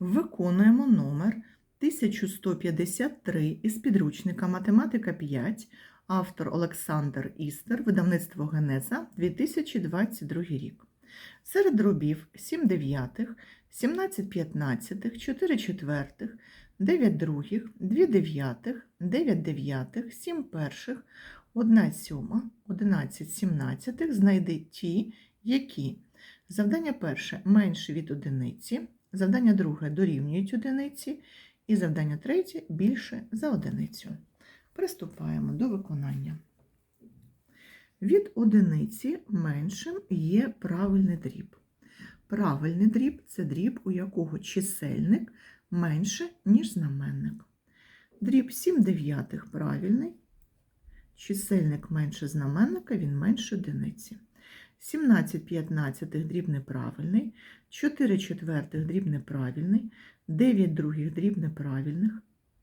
Виконуємо номер 1153 із підручника Математика 5, автор Олександр Істер, видавництво Генеза, 2022 рік. Серед дробів 7 дев'ятих, 17 п'ятнадцятих, 4 четвертих, 9 других, 2 дев'ятих, 9 дев'ятих, 7 перших, 1 сьома, 11 сімнадцятих. Знайди ті, які. Завдання перше. Менше від одиниці, завдання друге дорівнюють одиниці, і завдання третє більше за одиницю. Приступаємо до виконання. Від одиниці меншим є правильний дріб. Правильний дріб це дріб, у якого чисельник менше, ніж знаменник. Дріб 7 дев'ятих правильний, чисельник менше знаменника, він менше одиниці. 17 п'ятнадцятих дріб неправильний, 4 четвертих дріб неправильний, 9 других дріб неправильних,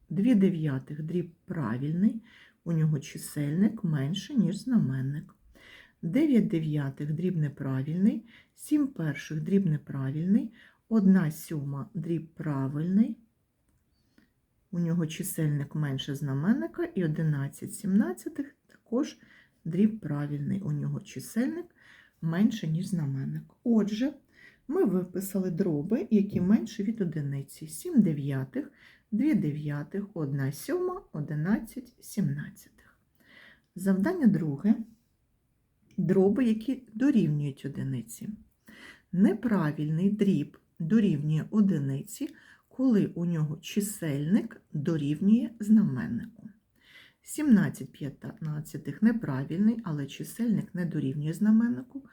2 дев'ятих дріб правильний, у нього чисельник менше, ніж знаменник. 9 дев'ятих дріб неправильний, 7 перших дріб неправильний, 1 сьома дріб правильний, у нього чисельник менше знаменника, і 11 сімнадцятих також дріб правильний, у нього чисельник менше, ніж знаменник. Отже, ми виписали дроби, які менше від одиниці. 7 дев'ятих, 2 дев'ятих, 1 сьома, 11 сімнадцятих. Завдання друге. Дроби, які дорівнюють одиниці. Неправильний дріб дорівнює одиниці, коли у нього чисельник дорівнює знаменнику. 17 п'ятнадцятих неправильний, але чисельник не дорівнює знаменнику.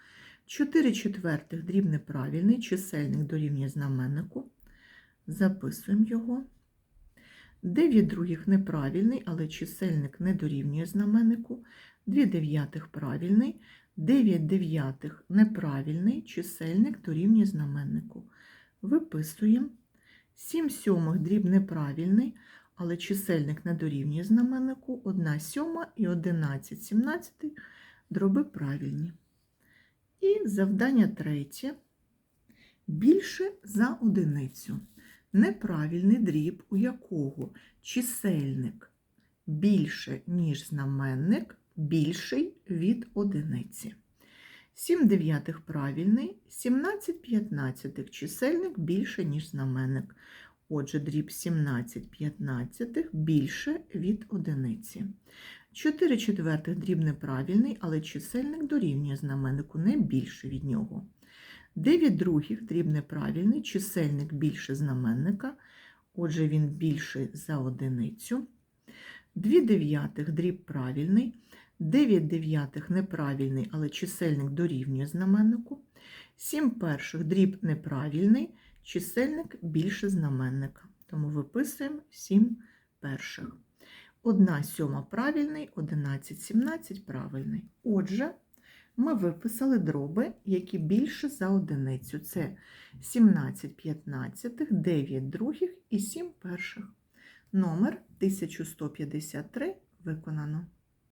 4 четвертих дріб неправильний, чисельник дорівнює знаменнику. Записуємо його. 9 других неправильний, але чисельник не дорівнює знаменнику. 2 дев'ятих правильний, 9 дев'ятих неправильний, чисельник дорівнює знаменнику. Виписуємо. 7 сьомих дріб неправильний, але чисельник не дорівнює знаменнику, 1 сьома і 11 сімнадцятих дроби правильні. І завдання третє. Більше за одиницю. Неправильний дріб, у якого чисельник більше, ніж знаменник, більший від одиниці. 7 дев'ятих правильний, 17 п'ятнадцятих чисельник більше, ніж знаменник. Отже, дріб 17 п'ятнадцятих більше від одиниці. 4 четвертих дріб неправильний, але чисельник дорівнює знаменнику не більше від нього. 9 других дріб неправильний, чисельник більше знаменника, отже, він більший за одиницю. 2 дев'ятих дріб правильний, 9 дев'ятих неправильний, але чисельник дорівнює знаменнику. 7 перших дріб неправильний, чисельник більше знаменника. Тому виписуємо 7 перших. 1 сьома правильний, 11 17 правильний. Отже, ми виписали дроби, які більше за одиницю. Це 17 п'ятнадцятих, 9 других і 7 перших. Номер 1153 виконано.